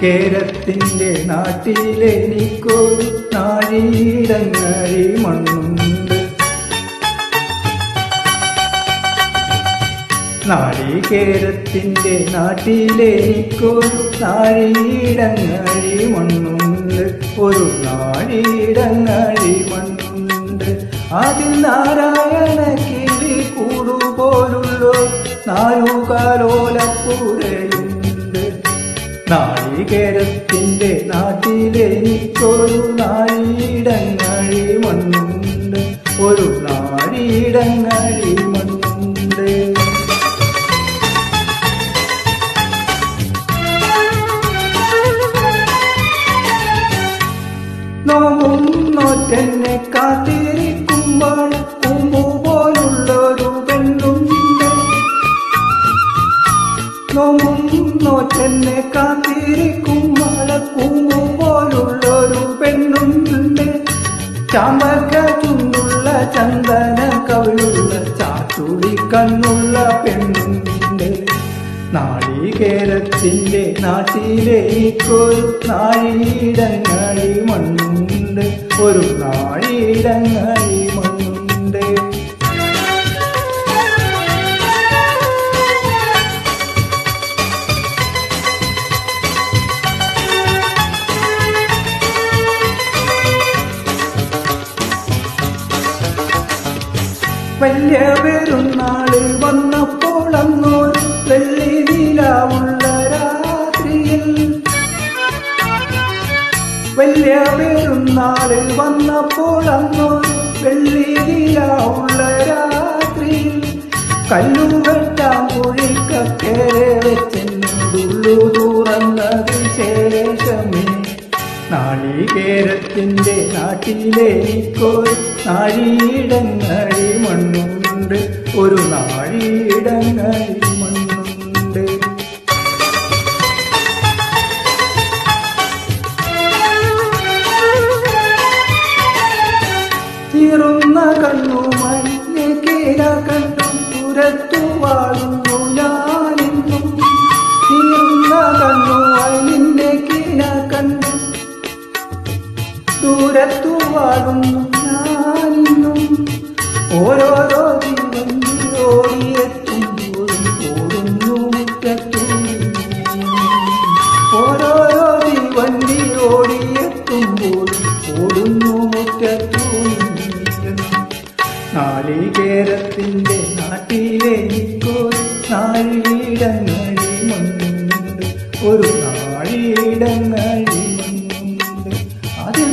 നാളികേരത്തിന്റെ നാട്ടിലെനിക്കൊരു നാഴിയിടങ്ങഴി മണ്ണുണ്ട്. നാളികേരത്തിന്റെ നാട്ടിലെനിക്കൊരു നാഴിയിടങ്ങഴി മണ്ണുണ്ട്. ഒരു നാഴിയിടങ്ങഴി മണ്ണുണ്ട്. അതിൽ നാരായണ കിളി കൂടുപോലുള്ളോ നാലുകാലോലപ്പുഴയുണ്ട് നാളികേരത്തിന്റെ നാട്ടിലെനിക്കൊരു നാഴിയിടങ്ങഴി മണ്ണുണ്ട്. ഒരു നാഴിയിടങ്ങഴി മണ്ണുണ്ട്. നോവും കാത്തിരിക്കുമ്പോൾ കുമ്പു പോലുള്ളൊരു പെണ്ണുണ്ട്. നോവും നോറ്റെന്നെ കാത്തിരിക്കും കുമ്പു പോലുള്ളൊരു പെണ്ണുണ്ട്. ചാമ്പക്ക ചുണ്ടുള്ള ചന്ദന കവിളുള്ള ചാത്തുളി കണ്ണുള്ള പെണ്ണുണ്ട്. നാളികേരത്തിന്റെ നാട്ടിലേക്കൊരു നാഴിയിടങ്ങഴി മണ്ണുണ്ട്. ഒരു നാഴിയിടങ്ങഴി വലിയ പെരുന്നാൾ വന്നപ്പോൾ അന്നൊരു വെള്ളി നിലാവുള്ള രാത്രിയിൽ വലിയ പെരുന്നാൾ വന്നപ്പോൾ അന്നൊരു വെള്ളി നിലാവുള്ള രാത്രിയിൽ കല്ലുകെട്ടാൻ കുഴിക്കക്കേറെ വെച്ചെന്നുള്ളു തുറന്നതിന് ശേഷമേ. നാളികേരത്തിന്റെ നാട്ടിലേക്കോ നാഴിയിടങ്ങളിൽ മണ്ണുണ്ട് ഒരു നാഴിയിടങ്ങഴി മണ്ണുണ്ട്. തീർന്ന കണ്ണു മഞ്ഞ കീഴ കണ്ടു പുരത്തു വാഴുന്നു ഞാനിന്നും. തീർന്ന കണ്ണു നിന്നെ കീഴ കണ്ടു ദൂരത്തു വാഴുന്നു ഓരോരോ ഓടുന്നു മുറ്റത്തു. നാളികേരത്തിന്റെ നാട്ടിലെനിക്കൊരു നാഴിയിടങ്ങഴി മണ്ണുണ്ട് ഒരു നാഴിയിടങ്ങഴി മണ്ണുണ്ട് അതിൽ